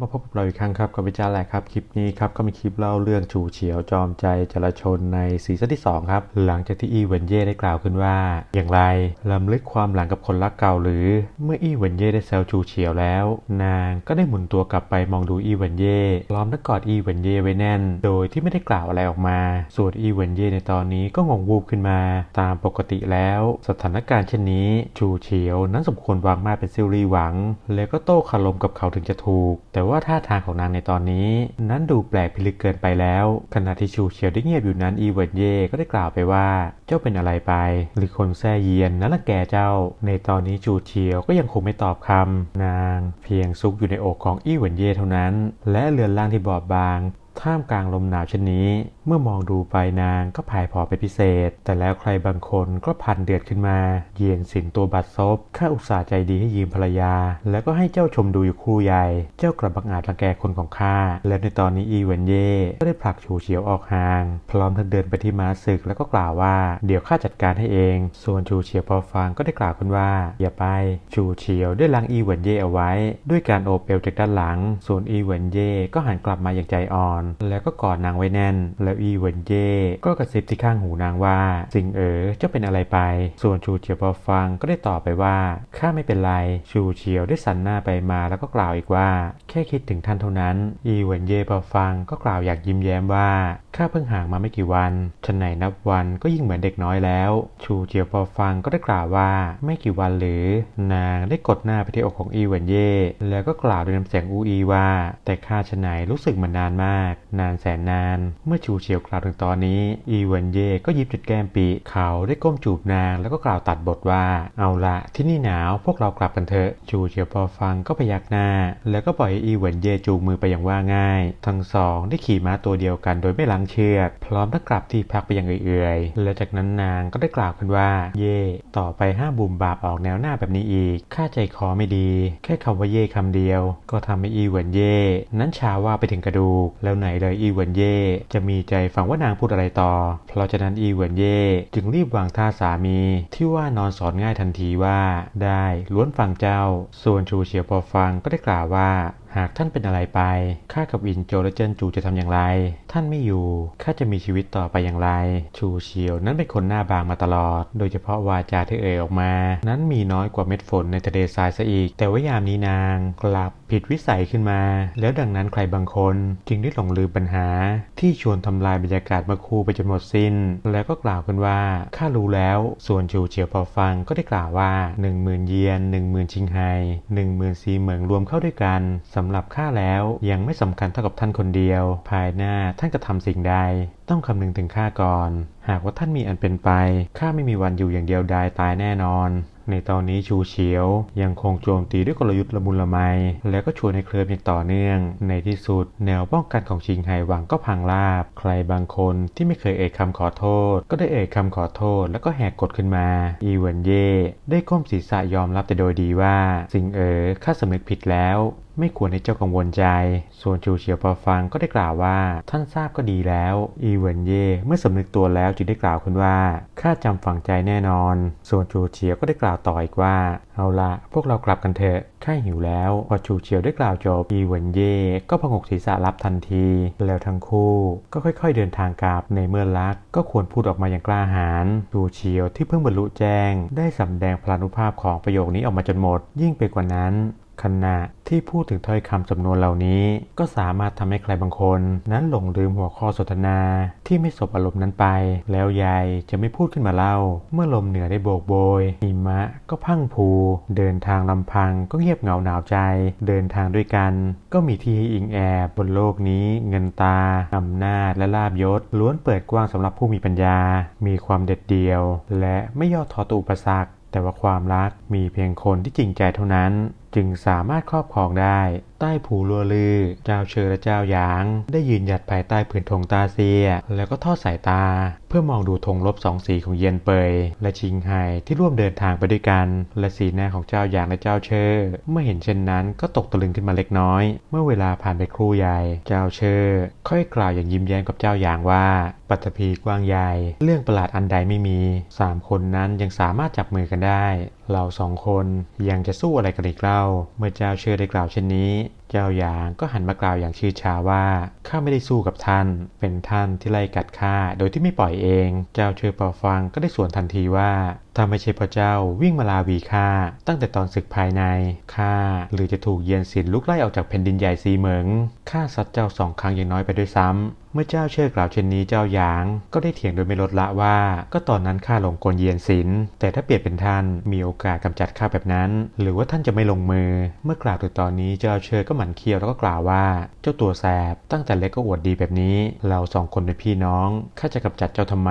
มาพบกับเราอีกครั้งครับกับวิจารณ์แหละครับ คลิปนี้ครับก็มีคลิปเล่าเรื่องฉูเฉียวจอมใจจราชนในซีซั่นที่ 2 ครับ หลังจากที่อีเวนเย่ได้กล่าวขึ้นว่า อย่างไรลำลึกความหลังกับคนรักเก่าหรือ เมื่ออีเวนเย่ได้แซวฉูเฉียวแล้ว นางก็ได้หมุนตัวกลับไปมองดูอีเวนเย่ล้อมทั้งกอดอีเวนเย่ไว้แน่น โดยที่ไม่ได้กล่าวอะไรออกมา ส่วนอีเวนเย่ในตอนนี้ก็งงวูบขึ้นมา ตามปกติแล้ว สถานการณ์เช่นนี้ฉูเฉียว นั้นสมควรวางมาเป็นซิลรีหวัง แล้วก็โต้คารมกับเขาถึงจะถูก แต่ว่าท่าทางของนางในตอนนี้ นั้นดูแปลกพิลึกเกินไปแล้ว ขณะที่ชูเฉียวได้เงียบอยู่นั้นอีเวนเย่ก็ได้กล่าวไปว่า เจ้าเป็นอะไรไป หรือคนแซ่เยียนนั้นละแกเจ้า ในตอนนี้ชูเฉียวก็ยังคงไม่ตอบคำนาง เพียงซุกอยู่ในอกของอีเวนเย่เท่านั้น และเรือนล่างที่บอบบาง ท่ามกลางลมหนาวเช่นนี้ เมื่อมองดูไปนางก็ผายผอไปพิเศษ แต่แล้วใครบางคนก็พันเดือดขึ้นมา เยียนสินตัวบัดซบข้าอุตส่าห์ใจดีให้ยืมภรรยา แล้วก็ให้เจ้าชมดูอยู่คู่ใหญ่ เจ้ากลับบังอาจรังแกคนของข้า และในตอนนี้อีเวนเย่ก็ได้ผลักฉูเฉียวออกห่าง พร้อมทั้งเดินไปที่ม้าศึกแล้วก็กล่าวว่า เดี๋ยวข้าจัดการให้เอง ส่วนฉูเฉียวพอฟังก็ได้กล่าวขึ้นว่า อย่าไปฉูเฉียวได้ลังอีเวนเย่เอาไว้ ด้วยการโอบเอวจากด้านหลัง ส่วนอีเวนเย่ก็หันกลับมาอย่างใจอ่อนแล้วก็กอดนางไว้แน่น แล้วอีเวนเย่ก็กระซิบที่ข้างหูนางว่า สิงเอ๋อเจ้าเป็นอะไรไป ส่วนชูเฉียวพอฟังก็ได้ตอบไปว่าข้าไม่เป็นไร ชูเฉียวได้สันหน้าไปมาแล้วก็กล่าวอีกว่า แค่คิดถึงท่านเท่านั้น อีเวนเย่พอฟังก็กล่าวอยากยิ้มแย้มว่าข้าเพิ่งห่างมาไม่กี่วันฉันไหนนับวันก็ยิ่งเหมือนเด็กน้อยแล้ว ชูเฉียวพอฟังก็ได้กล่าวว่าไม่กี่วันหรือ นางได้กดหน้าไปที่อกของอีเวนเย่แล้วก็กล่าวด้วยน้ำเสียงอูอีว่า แต่ข้าฉันไหนรู้สึกเหมือนนานมากนานแสนนาน เมื่อชูเฉียวกล่าวถึงตอนนี้ อีเวนเย่ก็ยิบจุดแก้มปีเขาได้ก้มจูบนางแล้วก็กล่าวตัดบทว่า เอาละที่นี่หนาวพวกเรากลับกันเถอะชูเฉียวพอฟังก็พยักหน้า แล้วก็ปล่อยให้อีเวนเย่จูงมือไปอย่างว่าง่าย ทั้งสองได้ขี่ม้าตัวเดียวกันโดยไม่ลังเชือก พร้อมทั้งกลับที่พักไปอย่างเอื่อยๆ และจากนั้นนางก็ได้กล่าวขึ้นว่า เย่ต่อไปห้ามบุ่มบาปออกแนวหน้าแบบนี้อีกข้าใจคอไม่ดี แค่คำว่าเย่คำเดียว ก็ทำให้อีเวนเย่นั้นชาว่าไปถึงกระดูกแล้วไหนเลยอีเวนเย่จะมีใจฟังว่านางพูดอะไรต่อ เพราะฉะนั้นอีเวนเย่จึงรีบวางท่าสามี ที่ว่านอนสอนง่ายทันทีว่า ได้ล้วนฟังเจ้า ส่วนชูเฉียวพอฟังก็ได้กล่าวว่าหากท่านเป็นอะไรไปข้ากับอินโจและเจินจูจะทำอย่างไร ท่านไม่อยู่ข้าจะมีชีวิตต่อไปอย่างไร ชูเฉียวนั้นเป็นคนหน้าบางมาตลอด โดยเฉพาะวาจาที่เอ่ยออกมา นั้นมีน้อยกว่าเม็ดฝนในทะเลทรายซะอีก แต่ว่ายามนี้นางกลับ ผิดวิสัยขึ้นมา แล้วดังนั้นใครบางคนจึงได้หลงลืมปัญหา ที่ชวนทำลายบรรยากาศเมื่อคู่ไปจนหมดสิ้น แล้วก็กล่าวกันว่าข้ารู้แล้ว ส่วนชูเฉียวพอฟังก็ได้กล่าวว่า 1 0,000 เยียน 1 0,000 ชิงไฮ1 0,000ซีเหมืองรวมเข้าด้วยกันสำหรับข้าแล้วยังไม่สำคัญเท่ากับท่านคนเดียว ภายหน้าท่านจะทำสิ่งใด ต้องคำนึงถึงข้าก่อน หากว่าท่านมีอันเป็นไป ข้าไม่มีวันอยู่อย่างเดียวดายตายแน่นอน ในตอนนี้ชูเฉียว ยังคงโจมตีด้วยกลยุทธ์ละมุนละไม แล้วก็ชวนให้เคลิบอย่างต่อเนื่อง ในที่สุด แนวป้องกันของชิงไห่หวังก็พังราบ ใครบางคนที่ไม่เคยเอ่ยคำขอโทษ ก็ได้เอ่ยคำขอโทษ แล้วก็แหกกฎขึ้นมา อีเวนเย่ได้ก้มศีรษะยอมรับแต่โดยดีว่า สิ่งเอ๋อข้าสำนึกผิดแล้วไม่ควรให้เจ้ากังวลใจ ส่วนชูเฉียวพอฟังก็ได้กล่าวว่า ท่านทราบก็ดีแล้ว อีเวนเย่เมื่อสำนึกตัวแล้วจึงได้กล่าวขึ้นว่า ข้าจำฝังใจแน่นอน ส่วนชูเฉียวก็ได้กล่าวต่ออีกว่า เอาละพวกเรากลับกันเถอะ ข้าหิวแล้ว พอชูเฉียวได้กล่าวจบ อีเวนเย่ก็พงกศีรษะรับทันที แล้วทั้งคู่ก็ค่อย ๆ เดินทางกลับ ในเมื่อรักก็ควรพูดออกมาอย่างกล้าหาญ ชูเฉียวที่เพิ่งบรรลุแจ้ง ได้สำแดงพลานุภาพของประโยคนี้ออกมาจนหมด ยิ่งไปกว่านั้น ขณะที่พูดถึงถ้อยคำจำนวนเหล่านี้ ก็สามารถทำให้ใครบางคน นั้นหลงลืมหัวข้อสนทนา ที่ไม่สบอารมณ์นั้นไป แล้วยายจะไม่พูดขึ้นมาเล่า เมื่อลมเหนือได้โบกโบยหิมะก็พังผูเดินทางลำพังก็เงียบเหงาหนาวใจ เดินทางด้วยกัน ก็มีที่ให้อิงแอบบนโลกนี้ เงินตาอำนาจและลาบยศ ล้วนเปิดกว้างสำหรับผู้มีปัญญา มีความเด็ดเดี่ยว และไม่ย่อท้อต่ออุปสรรคแต่ว่าความรักมีเพียงคนที่จริงใจเท่านั้นจึงสามารถครอบครองได้ ใต้ผูลัวลือ เจ้าเชอและเจ้าหยาง ได้ยืนหยัดภายใต้ผืนธงตาเซีย แล้วก็ทอดสายตา เพื่อมองดูธงลบสองสีของเยียนเปย และชิงไห่ที่ร่วมเดินทางไปด้วยกัน และสีหน้าของเจ้าหยางและเจ้าเชอเมื่อเห็นเช่นนั้นก็ตกตะลึงขึ้นมาเล็กน้อย เมื่อเวลาผ่านไปครู่ใหญ่เจ้าเชอค่อยกล่าวอย่างยิ้มแย้มกับเจ้าหยางว่าปัตภีกว้างใหญ่ เรื่องประหลาดอันใดไม่มีสามคนนั้นยังสามารถจับมือกันได้ เราสองคนยังจะสู้อะไรกันอีกเล่า เมื่อเจ้าเชื่อได้กล่าวเช่นนี้ เจ้าหยางก็หันมากล่าวอย่างชื่อชาว่าข้าไม่ได้สู้กับท่าน เป็นท่านที่ไล่กัดข้าโดยที่ไม่ปล่อยเอง เจ้าเชอพอฟังก็ได้สวนทันทีว่าถ้าไม่ใช่พระเจ้าวิ่งมาลาวีข้าตั้งแต่ตอนศึกภายในข้าหรือจะถูกเยียนสินลุกไล่ออกจากแผ่นดินใหญ่ซีเหมิงข้าซัดเจ้าสองครั้งอย่างน้อยไปด้วยซ้ำเมื่อเจ้าเชิดกล่าวเช่นนี้เจ้าหยาง ก็ได้เถียงโดยไม่ลดละว่า ก็ตอนนั้นข้าหลงกลเยียนสินแต่ถ้าเปลี่ยนเป็นท่านมีโอกาสกำจัดข้าแบบนั้น หรือว่าท่านจะไม่ลงมือ เมื่อกล่าวถึงตอนนี้เจ้าเชิดก็หมันเคี้ยวแล้วก็กล่าวว่า เจ้าตัวแสบ ตั้งแต่เล็กก็อวดดีแบบนี้ เราสองคนเป็นพี่น้องข้าจะกำจัดเจ้าทำไม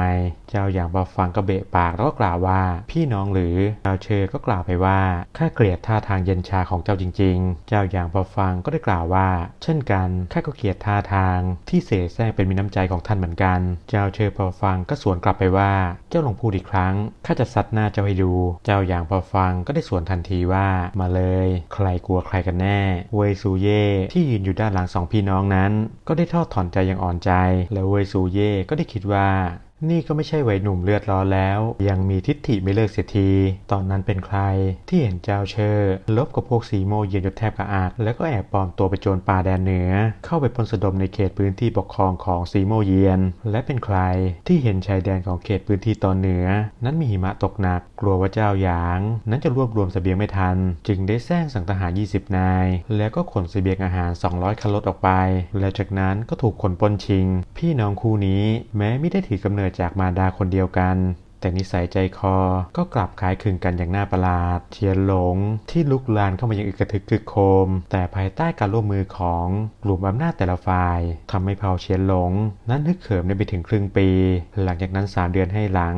เจ้าหยางพอฟังก็เบะปากแล้วก็กล่าวว่า พี่น้องหรือเจ้าเชิดก็กล่าวไปว่าข้าเกลียดท่าทางเย็นชาของเจ้าจริง ๆ เจ้าหยางพอฟังก็ได้กล่าวว่า เช่นกันข้าก็เกลียดท่าทางที่เสแสร้งเป็นมีน้ำใจของท่านเหมือนกัน เจ้าเชิดพอฟังก็สวนกลับไปว่า เจ้าลองพูดอีกครั้งข้าจะซัดหน้าเจ้าให้ดู เจ้าหยางพอฟังก็ได้สวนทันทีว่ามาเลย ใครกลัวใครกันแน่ เวซูเย่ที่ยืนอยู่ด้านหลังสองพี่น้องนั้น ก็ได้ทอดถอนใจอย่างอ่อนใจ และเวยซูเย่ก็ได้คิดว่า นี่ก็ไม่ใช่วัยหนุ่มเลือดร้อนแล้ว ยังมีทิฏฐิไม่เลิกเสียที ตอนนั้นเป็นใคร ที่เห็นเจ้าเชอร์ลบกับพวกสีโมเย็นจนแทบกระอักแล้วก็แอบปลอมตัวไปโจรป่าแดนเหนือ เข้าไปปล้นสะดมในเขตพื้นที่ปกครองของสีโมเยียน และเป็นใครที่เห็นชายแดนของเขตพื้นที่ตอนเหนือ นั้นมีหิมะตกหนัก กลัวว่าเจ้าหยาง นั้นจะรวบรวมเสบียงไม่ทัน จึงได้แซงสั่งทหาร 20 นาย แล้วก็ขนเสบียงอาหาร 200คันรถออกไป และจากนั้นก็ถูกคนปนชิง พี่น้องคู่นี้แม้ไม่ได้ถือกำเนิดจากมารดาคนเดียวกัน แต่นิสัยใจคอก็กลับคล้ายคลึงกันอย่างน่าประหลาด เทียนหลงที่ลุกลานเข้ามาอย่างอึกระทึกคึกโครมแต่ภายใต้การร่วมมือของกลุ่มอำนาจแต่ละฝ่ายทำให้เผ่าเชียนหลง นั้นฮึกเหิมได้ไปถึงครึ่งปี หลังจากนั้น 3 เดือนให้หลัง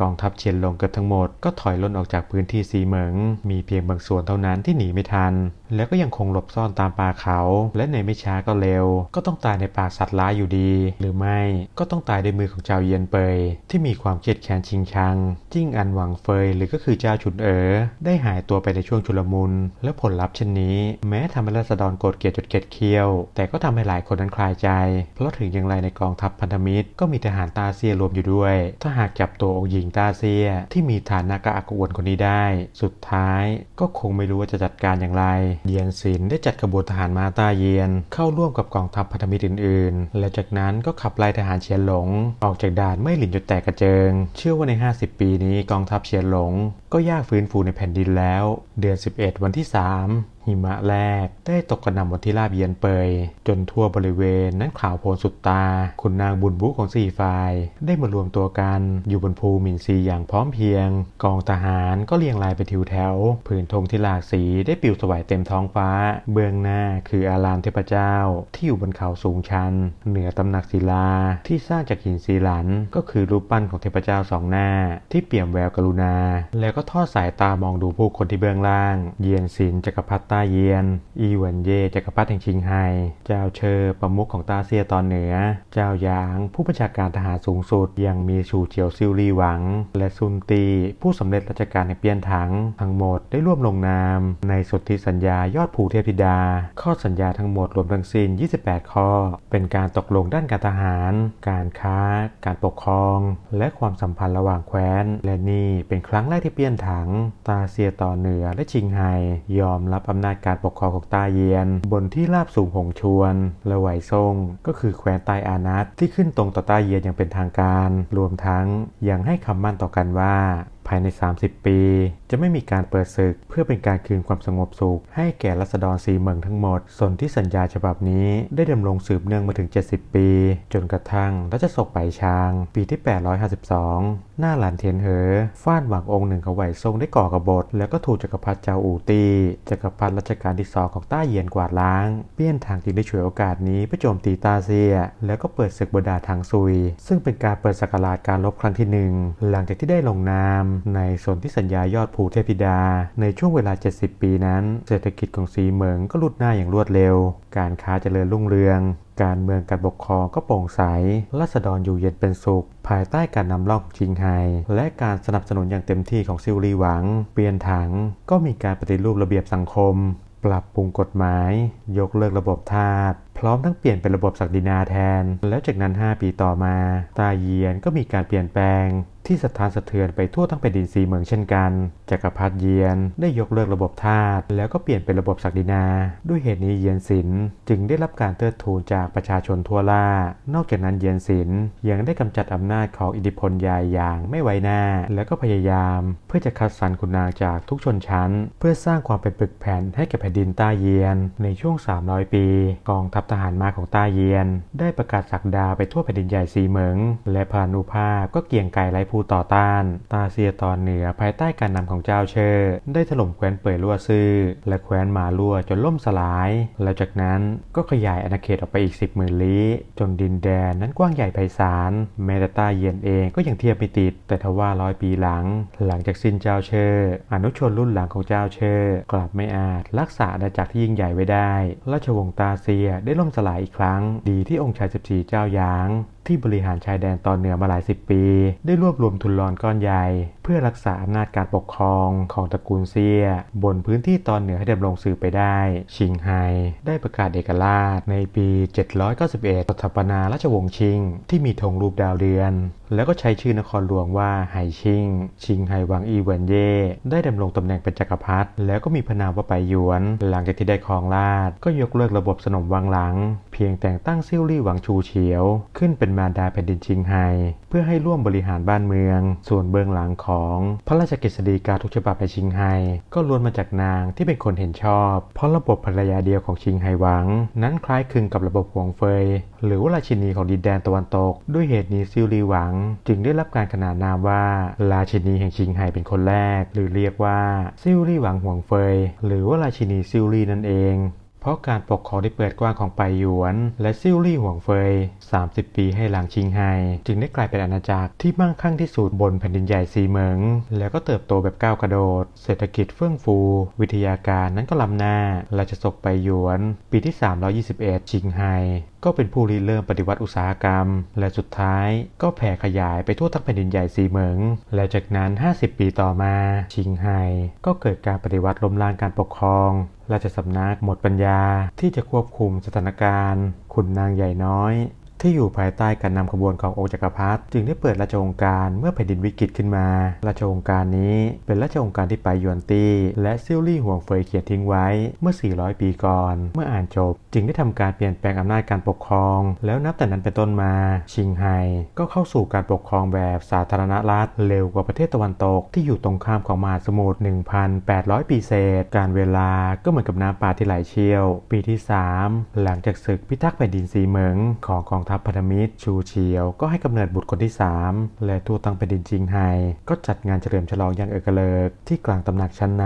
กองทัพเชียนหลงเกือบทั้งหมดก็ถอยล่นออกจากพื้นที่ซีเหมิง มีเพียงบางส่วนเท่านั้นที่หนีไม่ทัน แล้วก็ยังคงหลบซ่อนตามป่าเขา และในไม่ช้าก็เร็ว ก็ต้องตายในป่าสัตว์ร้ายอยู่ดี หรือไม่ก็ต้องตายด้วยมือของเจ้าเยียนเปย ที่มีความเครียดแค้นชิงชัง จิ้งอันหวังเฟยหรือก็คือเจ้าฉุนเอ๋อได้หายตัวไปในช่วงชุลมุน และผลลัพธ์เช่นนี้ แม้ทำให้ราษฎรโกรธเกลียดจนเกลียดเคี้ยว แต่ก็ทำให้หลายคนนั้นคลายใจ เพราะถึงอย่างไรในกองทัพพันธมิตร ก็มีทหารตาเซียรวมอยู่ด้วย ถ้าหากจับตัวองค์หญิงตาเซียที่มีฐานะกระอักกระอ่วนคนนี้ได้ สุดท้ายก็คงไม่รู้ว่าจะจัดการอย่างไรเยียนซินได้จัดขบวนทหารมาตาเยียน เข้าร่วมกับกองทัพพันธมิตรอื่นๆ และจากนั้นก็ขับไล่ทหารเฉียนหลง ออกจากด่านไม่หลินจนแตกกระเจิง เชื่อว่าใน 50 ปีนี้กองทัพเฉียนหลง ก็ยากฟื้นฟูในแผ่นดินแล้ว เดือน 11 วันที่ 3 หิมะแรก ได้ตกกระหน่ำบนที่ราบเยียนเปย จนทั่วบริเวณนั้นขาวโพลนสุดตา คุณนางบุญบุของสี่ฝ่าย ได้มารวมตัวกันอยู่บนภูมินซีอย่างพร้อมเพรียง กองทหารก็เรียงรายไปทิวแถว ผืนธงที่หลากสีได้ปลิวสวายเต็มท้องฟ้า เบื้องหน้าคืออารามเทพเจ้า ที่อยู่บนเขาสูงชัน เหนือตำหนักศิลาที่สร้างจากหินซีหลัน ก็คือรูปปั้นของเทพเจ้าสองหน้า ที่เปี่ยมแววกรุณา แล้วก็ทอดสายตามองดูผู้คนที่เบื้องล่าง เยียนซินจักรพรรดิเยียน อีหวนเย่จักรพรรดิแห่งชิงไฮ เจ้าเชอประมุขของตาเซียตอนเหนือ เจ้าหยาง ผู้บัญชาการทหารสูงสุด ยังมีชูเจียวซิลลี่หวัง และซุนตี ผู้สำเร็จราชการในเปียนถัง ทั้งหมดได้ร่วมลงนาม ในสนธิสัญญายอดภูเทพธิดา ข้อสัญญาทั้งหมดรวมทั้งสิ้น 28 ข้อ เป็นการตกลงด้านการทหาร การค้า การปกครอง และความสัมพันธ์ระหว่างแคว้น และนี่เป็นครั้งแรกที่เปียนถัง ตาเซียต่อเหนือและชิงไฮยอมรับอำนาจการปกครองของตาเยียน บนที่ราบสูงหงชวนและไหวซ่ง ก็คือแคว้นใต้อานัตที่ขึ้นตรงต่อตาเยียนอย่างเป็นทางการ รวมทั้งยังให้คำมั่นต่อกันว่า ภายใน 30 ปี จะไม่มีการเปิดศึก เพื่อเป็นการคืนความสงบสุข ให้แก่รัษฎรสีเมืองทั้งหมด ส่วนที่สัญญาฉบับนี้ได้ดำรงสืบเนื่องมาถึง 70 ปี จนกระทั่งรัชสกไปชาง ปีที่ 852 หน้าหลานเทียนเหอฟ้านหวังองค์หนึ่งเของไหวทรงได้ก่อกบฏ แล้วก็ถูกจักรพรรดิเจ้าอูตีจักรพรรดิรัชกาลที่สองของต้าเยียนกวาดล้าง เปี้ยนทางจึงได้ฉวยโอกาสนี้ไปโจมตีตาเซีย แล้วก็เปิดศึกบดาทางซุย ซึ่งเป็นการเปิดสกราชการรบครั้งที่หนึ่งหลังจากที่ได้ลงนามในสนที่สัญญายอดภูเทพิดา ในช่วงเวลา 70 ปีนั้น เศรษฐกิจของสีเหมิงก็ลุดหน้าอย่างรวดเร็ว การค้าเจริญรุ่งเรือง การเมืองการปกครองก็โปร่งใสรัษฎรอยู่เย็นเป็นสุข ภายใต้การนำร่องของชิงไฮ และการสนับสนุนอย่างเต็มที่ของซิลลีหวัง เปลี่ยนถัง ก็มีการปฏิรูประเบียบสังคม ปรับปรุงกฎหมาย ยกเลิกระบบทาสพร้อมทั้งเปลี่ยนเป็นระบบศักดินาแทน แล้วจากนั้น 5 ปีต่อมา ตาเยียนก็มีการเปลี่ยนแปลง ที่สะท้านสะเทือนไปทั่วทั้งแผ่นดินสีเมืองเช่นกัน จักรพรรดิเยียนได้ยกเลิกระบบทาสแล้วก็เปลี่ยนเป็นระบบศักดินา ด้วยเหตุนี้เยียนศิลป์จึงได้รับการเทิดทูนจากประชาชนทั่วล่า นอกจากนั้นเยียนศิลป์ยังได้กำจัดอำนาจของอิทธิพลใหญ่อย่างไม่ไว้หน้า แล้วก็พยายามเพื่อจะคัดสรรคุณนางจากทุกชนชั้น เพื่อสร้างความเป็นปึกแผ่นให้แก่แผ่นดินต้าเยียน ในช่วง 300 ปี กองทัพทหารมาของต้าเยียน ได้ประกาศสักดาไปทั่วแผ่นดินใหญ่สีเหมิง และพานุภาพก็เกี่ยงไกลไร้ผู้ต่อต้าน ตาเซียตอนเหนือภายใต้การนำของเจ้าเชอร์ได้ถล่มแคว้นเป่ยลั่วซื่อ และแคว้นหมาลั่วจนล่มสลาย แล้วจากนั้นก็ขยายอาณาเขตออกไปอีก 10หมื่นลี้ จนดินแดนนั้นกว้างใหญ่ไพศาลแม้แต่ต้าเยียนเองก็ยังเทียบไม่ติด แต่ทว่าร้อยปีหลัง หลังจากสิ้นเจ้าเชอร์อนุชนรุ่นหลังของเจ้าเชอร์กลับไม่อาจรักษาอาณาจักรที่ยิ่งใหญ่ไว้ได้ ราชวงศ์ตาเซียได้ล่มสลายอีกครั้ง ดีที่องค์ชาย 14 เจ้าหยางที่บริหารชายแดนตอนเหนือมาหลายสิบปี ได้รวบรวมทุนรอนก้อนใหญ่ เพื่อรักษาอำนาจการปกครองของตระกูลเซีย บนพื้นที่ตอนเหนือให้ดำรงสืบไปได้ ชิงไฮได้ประกาศเอกราชในปี 791สถาปนาราชวงศ์ชิง ที่มีธงรูปดาวเดือน แล้วก็ใช้ชื่อนครหลวงว่าไหชิง ชิงไฮวังอีเหวนเย่ได้ดำรงตำแหน่งเป็นจักรพรรดิแล้วก็มีพนามว่าไปหยวน หลังจากที่ได้ครองราชก็ยกเลิกระบบสนมวังหลัง เพียงแต่งตั้งซิ่วลี่หวังชูเฉียว ขึ้นเป็นมารดาแผ่นดินชิงไฮเพื่อให้ร่วมบริหารบ้านเมือง ส่วนเบื้องหลังของพระราชกฤษฎีกาทุกฉบับในชิงไฮก็ล้วนมาจากนางที่เป็นคนเห็นชอบ เพราะระบบภรรยาเดียวของชิงไฮหวัง นั้นคล้ายคลึงกับระบบหวงเฟย หรือว่าราชินีของดินแดนตะวันตก ด้วยเหตุนี้ซิวลี่หวัง จึงได้รับการขนานนามว่าราชินีแห่งชิงไฮเป็นคนแรก หรือเรียกว่าซิวลี่หวังห่วงเฟย หรือว่าราชินีซิวลี่นั่นเองเพราะการปกครองที่เปิดกว้างของไปหยวน และซิ่วลี่ห่วงเฟย 30 ปีให้หลังชิงไฮจึงได้กลายเป็นอาณาจักรที่มั่งคั่งที่สุดบนแผ่นดินใหญ่สีเหมิง แล้วก็เติบโตแบบก้าวกระโดด เศรษฐกิจเฟื่องฟู วิทยาการนั้นก็ล้ำหน้าราชสกไปหยวน ปีที่ 321 ชิงไฮ ก็เป็นผู้ริเริ่มปฏิวัติอุตสาหกรรม และสุดท้ายก็แผ่ขยายไปทั่วทั้งแผ่นดินใหญ่สีเหมิง และจากนั้น 50 ปีต่อมา ชิงไฮก็เกิดการปฏิวัติล้มล้างการปกครองราชสำนักหมดปัญญาที่จะควบคุมสถานการณ์ ขุนนางใหญ่น้อย ที่อยู่ภายใต้การนำขบวนขององค์จักรพรรดิจึงได้เปิดราชองค์การเมื่อแผ่นดินวิกฤตขึ้นมา ราชองค์การนี้เป็นราชองค์การที่ไปยวนตี้และซิลลี่ห่วงเฟยเขียนทิ้งไว้เมื่อ 400 ปีก่อน เมื่ออ่านจบ จึงได้ทำการเปลี่ยนแปลงอำนาจการปกครอง แล้วนับแต่นั้นเป็นต้นมา ชิงไฮก็เข้าสู่การปกครองแบบสาธารณรัฐเร็วกว่าประเทศตะวันตกที่อยู่ตรงข้ามของมหาสมุทร 1,800 ปีเศษ การเวลาก็เหมือนกับน้ำป่าที่ไหลเชี่ยว ปีที่ 3 หลังจากศึกพิทักษ์แผ่นดินสีเหมิงของกองทัพพันธมิตรชูเฉียว ก็ให้กำเนิดบุตรคนที่ 3 และทั่วทั้งแผ่นดินจิงไฮก็จัดงานเฉลิมฉลองอย่างเอกเลิกที่กลางตำหนักชั้นใน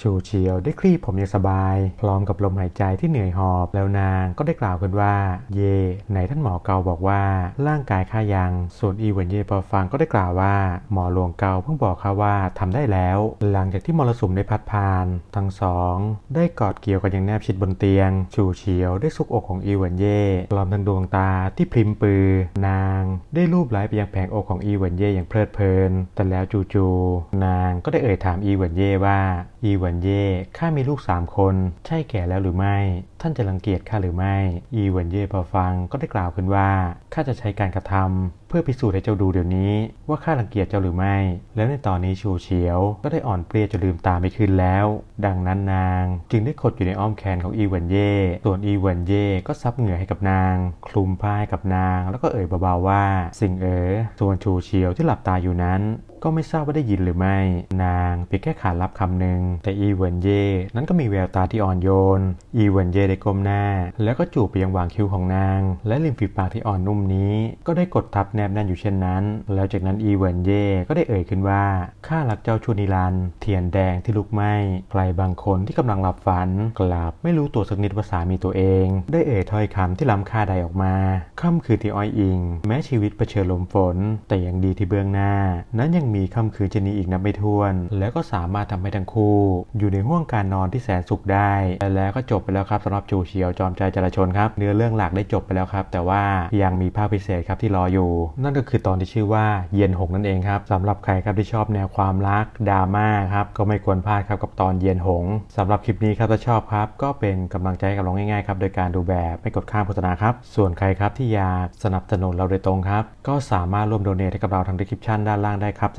ชูเฉียวได้คลี่ผมอย่างสบาย พร้อมกับลมหายใจที่เหนื่อยหอบ แล้วนางก็ได้กล่าวขึ้นว่า เย่ไหนท่านหมอเกาบอกว่าร่างกายข้ายัง ส่วนอีเวนเย่พอฟังก็ได้กล่าวว่า หมอหลวงเกาเพิ่งบอกข้าว่าทำได้แล้ว หลังจากที่มรสุมได้พัดผ่าน ทั้งสองได้กอดเกี่ยวกันอย่างแนบชิดบนเตียง ชูเฉียวได้ซุกอกของอีเวนเย่พร้อมทั้งดวงตาที่พริมปือนาง ได้รูปไล้ไปยังแผงอกของอีเวนเย่อย่างเพลิดเพลิน แต่แล้วจู่ๆนางก็ได้เอ่ยถามอีเวนเย่ว่า อีเวนเย่ข้ามีลูกสามคน ใช่แก่แล้วหรือไม่ ท่านจะรังเกียจข้าหรือไม่ อีเวนเย่พอฟังก็ได้กล่าวขึ้นว่าข้าจะใช้การกระทำเพื่อพิสูจน์ให้เจ้าดูเดี๋ยวนี้ ว่าข้ารังเกียจเจ้าหรือไม่ แล้วในตอนนี้ชูเฉียว ก็ได้อ่อนเปรี้ยจนลืมตาไม่ขึ้นแล้ว ดังนั้นนาง จึงได้ขดอยู่ในอ้อมแขนของอีวันเย่ส่วนอีวันเย่ก็ซับเหงื่อให้กับนาง คลุมผ้าให้กับนาง แล้วก็เอ่ยเบาๆว่า สิ่งเอ๋อส่วนชูเฉียวที่หลับตาอยู่นั้น ก็ไม่ทราบว่าได้ยินหรือไม่ นางเพียงแค่ขาดรับคำหนึ่งแต่อีเวนเย่นั้นก็มีแววตาที่อ่อนโยน อีเวนเย่ได้ก้มหน้า แล้วก็จูบไปยังหว่างคิ้วของนาง และริมฝีปากที่อ่อนนุ่มนี้ ก็ได้กดทับแนบแน่นอยู่เช่นนั้น แล้วจากนั้นอีเวนเย่ก็ได้เอ่ยขึ้นว่าข้ารักเจ้าชูนิรันเทียนแดงที่ลุกไหม้ใครบางคนที่กำลังหลับฝันกลับไม่รู้ตัวสักนิดว่าสามีตัวเอง ได้เอ่ยถ้อยคำที่ล้ำค่าใดออกมาค่ำคืนที่อ้อยอิง แม้ชีวิตเผชิญลมฝน แต่ยังดีที่เบื้องหน้า นั้นยังมีค่ำคืนเช่นนี้อีกนับไม่ถ้วน แล้วก็สามารถทำให้ทั้งคู่ อยู่ในห่วงการนอนที่แสนสุขได้ แล้วก็จบไปแล้วครับสำหรับจูเฉียวจอมใจจรชนครับ เนื้อเรื่องหลักได้จบไปแล้วครับ แต่ว่ายังมีภาคพิเศษครับที่รออยู่ นั่นก็คือตอนที่ชื่อว่าเย็นหงนั่นเองครับสำหรับใครครับที่ชอบแนวความรักดราม่าครับก็ไม่ควรพลาดครับกับตอนเย็นหงสำหรับคลิปนี้ครับถ้าชอบครับก็เป็นกำลังใจให้กับเราง่ายๆครับโดยการดูแบบไม่กดข้ามโฆษณาครับส่วนใครครับที่อยากสนับสนุนเราโดยตรงครับก็สามารถร่วมโดเนทให้กับเราทางดีคริปชันด้านล่างได้ครับส